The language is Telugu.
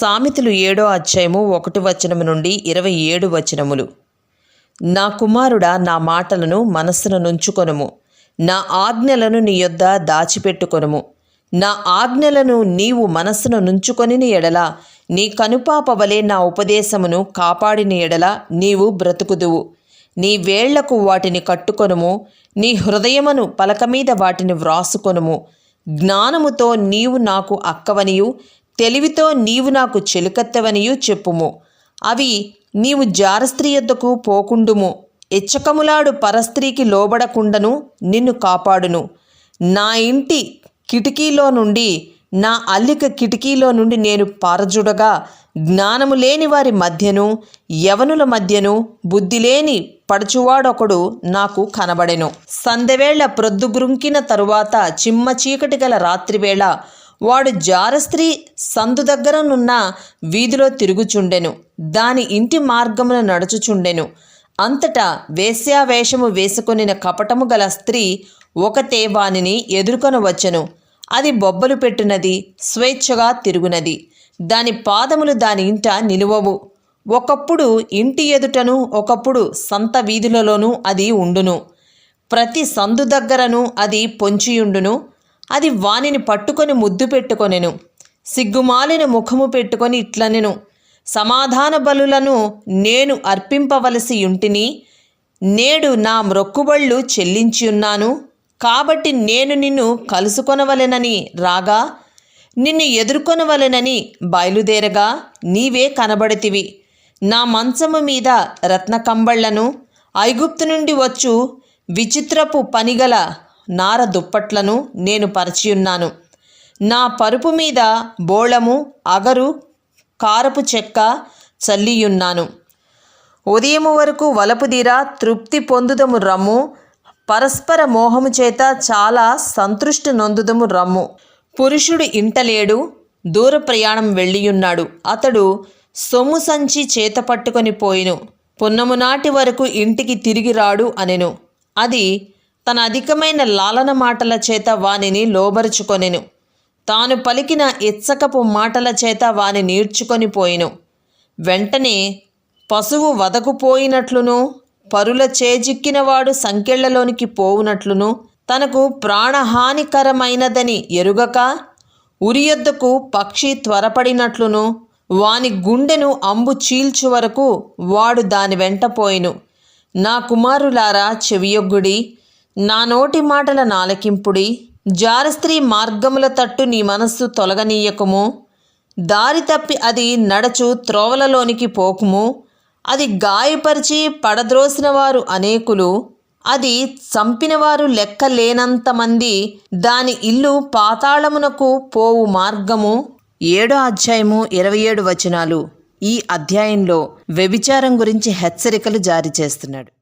సామెతలు ఏడో అధ్యాయము ఒకటి వచనము నుండి ఇరవై ఏడు వచనములు. నా కుమారుడా నా మాటలను మనస్సును నుంచుకొనుము. నా ఆజ్ఞలను నీ యొద్ద దాచిపెట్టుకొనుము. నా ఆజ్ఞలను నీవు మనస్సును నుంచుకొనిని ఎడల నీ కనుపాపవలే నా ఉపదేశమును కాపాడిన ఎడల నీవు బ్రతుకుదువు. నీ వేళ్ళకు వాటిని కట్టుకొనుము. నీ హృదయమును పలక మీద వాటిని వ్రాసుకొనుము. జ్ఞానముతో నీవు నాకు అక్కవనియు. తెలివితో నీవు నాకు చెలికత్తెవనియు చెప్పుము. అవి నీవు జారస్త్రీ యొద్దకు పోకుండుము. ఎచ్చకములాడు పరస్త్రీకి లోబడకుండను నిన్ను కాపాడును. నా ఇంటి కిటికీలో నుండి నా అల్లిక కిటికీలో నుండి నేను పారజుడగా జ్ఞానము లేని వారి మధ్యను యవనుల మధ్యను బుద్ధి లేని పడుచువాడొకడు నాకు కనబడెను. సందెవేళ ప్రొద్దుగురుంకిన తరువాత చిమ్మ చీకటి గల రాత్రివేళ వాడు జారస్త్రీ సందు దగ్గరనున్న వీధిలో తిరుగుచుండెను. దాని ఇంటి మార్గమున నడుచుచుండెను. అంతటా వేశ్యావేషము వేసుకొనిన కపటము గల స్త్రీ ఒకతే వానిని ఎదుర్కొన వచ్చెను. అది బొబ్బలు పెట్టినది స్వేచ్ఛగా తిరుగునది. దాని పాదములు దాని ఇంట నిలువవు. ఒకప్పుడు ఇంటి ఎదుటను ఒకప్పుడు సంత వీధులలోనూ అది ఉండును. ప్రతి సందు దగ్గరను అది పొంచియుండును. అది వానిని పట్టుకొని ముద్దు పెట్టుకొనెను సిగ్గుమాలిన ముఖము పెట్టుకొని ఇట్లనెను సమాధాన బలులను నేను అర్పింపవలసి ఇంటిని నేడు నా మ్రొక్కుబళ్ళు చెల్లించియున్నాను కాబట్టి నేను నిన్ను కలుసుకొనవలెనని రాగా నిన్ను ఎదుర్కొనవలెనని బయలుదేరగా నీవే కనబడితివి. నా మంచము మీద రత్నకంబళ్ళను ఐగుప్తు నుండి వచ్చు విచిత్రపు పనిగల నార దుప్పట్లను నేను పరిచియున్నాను. నా పరుపు మీద బోళము అగరు కారపు చెక్క చల్లియున్నాను. ఉదయము వరకు వలపుదీరా తృప్తి పొందుదము రమ్ము. పరస్పర మోహము చేత చాలా సంతృష్టి నొందుదము రమ్ము. పురుషుడు ఇంటలేడు దూర ప్రయాణం వెళ్ళియున్నాడు. అతడు సొమ్ము సంచి చేత పట్టుకొని పోయిను. పున్నమునాటి వరకు ఇంటికి తిరిగి రాడు అనెను. అది తన అధికమైన లాలన మాటల చేత వానిని లోబరుచుకొనెను. తాను పలికిన ఇచ్చకపు మాటల చేత వాని నీడ్చుకొని పోయిను. వెంటనే పశువు వదకుపోయినట్లును పరుల చేజిక్కినవాడు సంకెళ్ళలోనికి పోవునట్లును తనకు ప్రాణహానికరమైనదని ఎరుగక ఉరియొద్దకు పక్షి త్వరపడినట్లును వాని గుండెను అంబు చీల్చు వరకు వాడు దాని వెంట పోయిను. నా కుమారులారా చెవియొగ్గుడి నా నోటి మాటల నాలకింపుడి జారస్త్రీ మార్గముల తట్టు నీ మనస్సు తొలగనీయకము. దారి తప్పి అది నడచు త్రోవలలోనికి పోకుము. అది గాయపరిచి పడద్రోసిన వారు అనేకులు. అది చంపినవారు లెక్క లేనంతమంది దాని ఇల్లు పాతాళమునకు పోవు మార్గము. ఏడో అధ్యాయము ఇరవై ఏడు వచనాలు. ఈ అధ్యాయంలో వ్యభిచారం గురించి హెచ్చరికలు జారీ చేస్తున్నాడు.